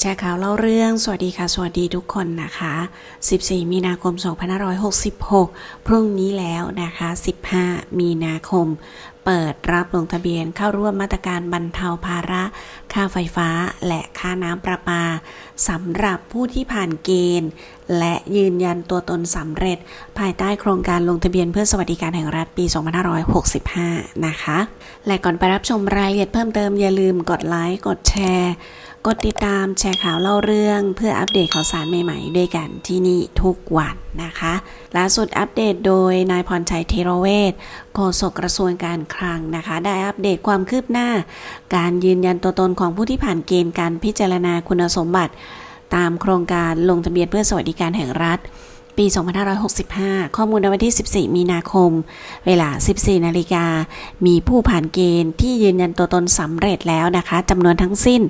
แชร์ข่าวเล่าเรื่อง สวัสดีค่ะ สวัสดีทุกคนนะคะ 14 มีนาคม 2566 พรุ่งนี้แล้วนะคะ 15 มีนาคม เปิดรับลงทะเบียนเข้าร่วมมาตรการบรรเทาภาระ ค่าไฟฟ้า และค่าน้ำประปาสำหรับผู้ที่ผ่านเกณฑ์ และยืนยันตัวตนสำเร็จ ภายใต้โครงการลงทะเบียนเพื่อสวัสดิการแห่งรัฐปี 2565 นะคะ และก่อนไปรับชมรายละเอียดเพิ่มเติมอย่าลืมกดไลค์กดแชร์กดติดตามแชร์ข่าวเล่าเรื่องเพื่ออัปเดตข่าวสารใหม่ๆ ด้วยกันที่นี่ทุกวันนะคะล่าสุดอัปเดตโดยนายพรชัยเทโรเวศโฆษกกระทรวงการคลังนะคะ ได้อัปเดตความคืบหน้า การยืนยันตัวตนของผู้ที่ผ่านเกณฑ์การพิจารณาคุณสมบัติ ตามโครงการลงทะเบียนเพื่อสวัสดิการแห่งรัฐ ปี 2565 ข้อมูลในวันที่ 14 มีนาคม เวลา 14 นาฬิกา มีผู้ผ่านเกณฑ์ที่ยืนยันตัวตนสำเร็จแล้วนะคะจำนวนทั้งสิ้น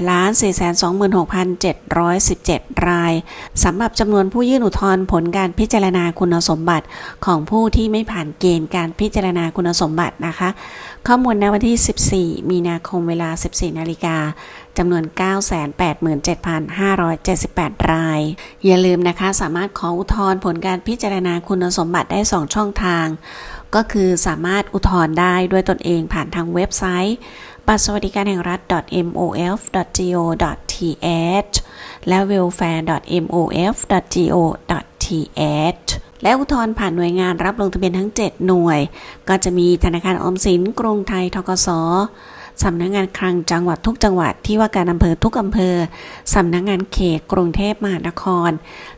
8,426,717 รายสำหรับจำนวนผู้ยื่นอุทธรณ์ผลการพิจารณาคุณสมบัติของผู้ที่ไม่ผ่านเกณฑ์การพิจารณาคุณสมบัตินะคะ ข้อมูลในวันที่ 14 มีนาคมเวลา 14 นาฬิกาจำนวน 987,578 ราย อย่าลืมนะคะสามารถขออุทธรณ์ผลการพิจารณาคุณสมบัติได้ 2 ช่องทาง ก็คือสามารถอุทธรณ์ได้ด้วยตนเองผ่านทางเว็บไซต์บัตรสวัสดิการแห่งรัฐ mof.go.th และ welfare.mof.go.th และอุทธรณ์ผ่านหน่วยงานรับลงทะเบียนทั้ง 7 หน่วย ก็จะมีธนาคารออมสิน กรุงไทย ทกส สำนักงานคลังจังหวัดทุกจังหวัดที่ว่าการอำเภอทุกอำเภอ สำนักงานเขตกรุงเทพมหานคร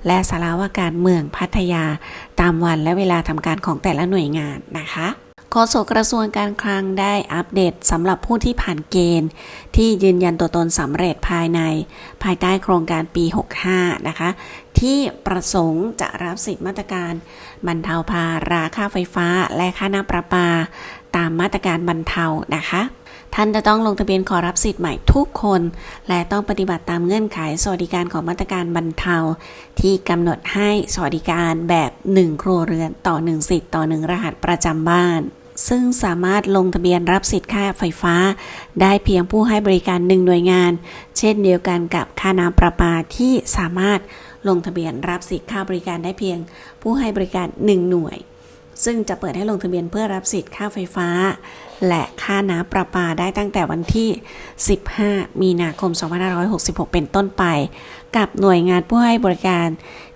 และสารว่าการเมืองพัทยา ตามวันและเวลาทำการของแต่ละหน่วยงานนะคะโฆษกกระทรวงการคลังได้อัปเดตสำหรับผู้ที่ผ่านเกณฑ์ ที่ยืนยันตัวตนสำเร็จภายใน ภายใต้โครงการปี 65 นะคะที่ประสงค์จะรับสิทธิมาตรการบรรเทาภาระค่าไฟฟ้าและค่าน้ำประปา ตามมาตรการบรรเทานะคะท่านจะต้องลงทะเบียนขอรับสิทธิ์ใหม่ทุกคน และต้องปฏิบัติตามเงื่อนไขสวัสดิการของมาตรการบรรเทา ที่กำหนดให้สวัสดิการแบบ 1 ครัวเรือนต่อ 1 สิทธิ์ต่อ 1 รหัสประจำบ้าน ซึ่งสามารถลงทะเบียนรับสิทธิ์ค่าไฟฟ้า ได้เพียงผู้ให้บริการหนึ่งหน่วยงาน เช่นเดียวกันกับค่าน้ำประปาที่สามารถลงทะเบียนรับสิทธิ์ค่าบริการได้เพียง ผู้ให้บริการ 1 หน่วย ซึ่งจะเปิดให้ลงทะเบียนเพื่อรับสิทธิ์ค่าไฟฟ้า และค่าน้ำประปาได้ตั้งแต่วันที่ 15 มีนาคม 2566 เป็นต้นไป กับหน่วยงานผู้ให้บริการ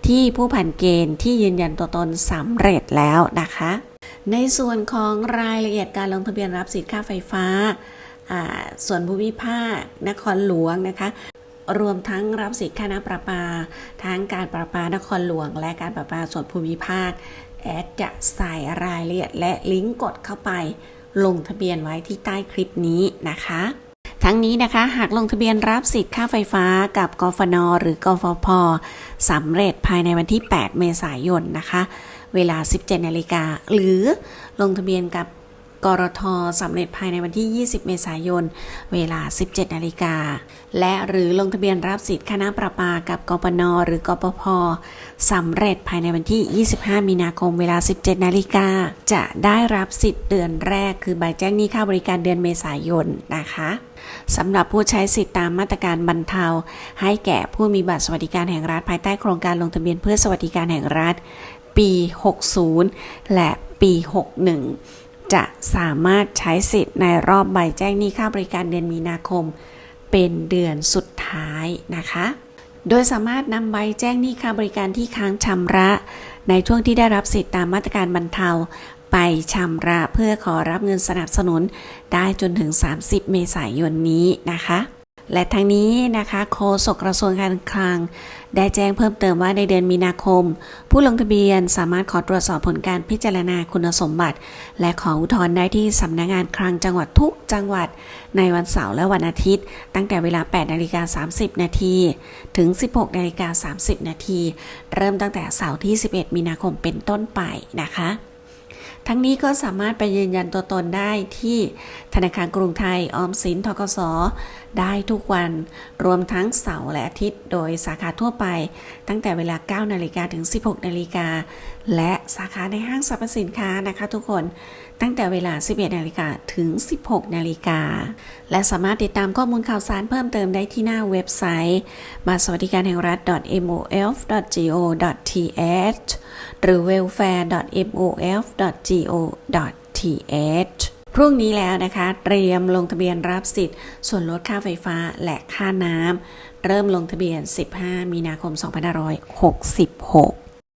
ที่ผู้ผ่านเกณฑ์ที่ยืนยันตัวตนสำเร็จแล้วนะคะ ในส่วนของรายละเอียดการลงทะเบียนรับสิทธิ์ค่าไฟฟ้า ส่วนภูมิภาคนครหลวงนะคะรวมทั้งรับสิทธิ์ค่าน้ำประปา ทั้งการประปานครหลวง และการประปาส่วนภูมิภาค แอดจะใส่รายละเอียดและลิงก์กดเข้าไป ลงทะเบียนไว้ที่ใต้คลิปนี้นะคะ ทั้งนี้นะคะ หากลงทะเบียนรับสิทธิ์ค่าไฟฟ้ากับกฟน หรือกฟพสำเร็จภายในวันที่ 8 เมษายนนะคะ เวลา 17นาฬิกาหรือลงทะเบียนกับ กรทสำเร็จภายในวันที่ 20 เมษายน เวลา 17 นาฬิกา และหรือลงทะเบียนรับสิทธิ์ค่าน้ำประปากับกปนหรือกปพสำเร็จภายในวันที่ 25 มีนาคม เวลา 17 นาฬิกา จะได้รับสิทธิ์เดือนแรก คือใบแจ้งหนี้ค่าบริการเดือนเมษายนนะคะสำหรับผู้ใช้สิทธิ์ตามมาตรการบรรเทา ให้แก่ผู้มีบัตรสวัสดิการแห่งรัฐภายใต้โครงการลงทะเบียนเพื่อสวัสดิการแห่งรัฐ ปี 60 และปี 61 จะสามารถใช้สิทธิ์ในรอบใบแจ้งหนี้ค่าบริการเดือนมีนาคม เป็นเดือนสุดท้ายนะคะ โดยสามารถนำใบแจ้งหนี้ค่าบริการที่ค้างชำระ ในช่วงที่ได้รับสิทธิ์ตามมาตรการบรรเทาไปชำระเพื่อขอรับเงินสนับสนุนได้จนถึง 30 เมษายนนี้นะคะ และทั้งนี้นะคะโฆษกกระทรวงการคลัง ได้แจ้งเพิ่มเติมว่าในเดือนมีนาคม ผู้ลงทะเบียนสามารถขอตรวจสอบผลการพิจารณาคุณสมบัติ และขออุทธรณ์ได้ที่สำนักงานคลังจังหวัดทุกจังหวัด ในวันเสาร์และวันอาทิตย์ ตั้งแต่เวลา 8นาฬิกา30 นาทีถึง 16นาฬิกา30 นาทีเริ่มตั้งแต่เสาร์ที่ 11 มีนาคมเป็นต้นไปนะคะ ทั้งนี้ก็สามารถไปยืนยันตัวตนได้ที่ธนาคารกรุงไทยออมสินทกสได้ทุกวัน รวมทั้งเสาร์และอาทิตย์ โดยสาขาทั่วไป ตั้งแต่เวลา 9 นาฬิกาถึง 16 นาฬิกา และสาขาในห้างสรรพสินค้านะคะทุกคน ตั้งแต่เวลา 11 นาฬิกาถึง 16 นาฬิกา และสามารถติดตามข้อมูลข่าวสารเพิ่มเติมได้ที่หน้าเว็บไซต์บัตรสวัสดิการแห่งรัฐ mof.go.th หรือ co.th พรุ่งนี้แล้วนะคะ เตรียมลงทะเบียนรับสิทธิ์ ส่วนลดค่าไฟฟ้าและค่าน้ำเริ่มลงทะเบียน 15 มีนาคม 2566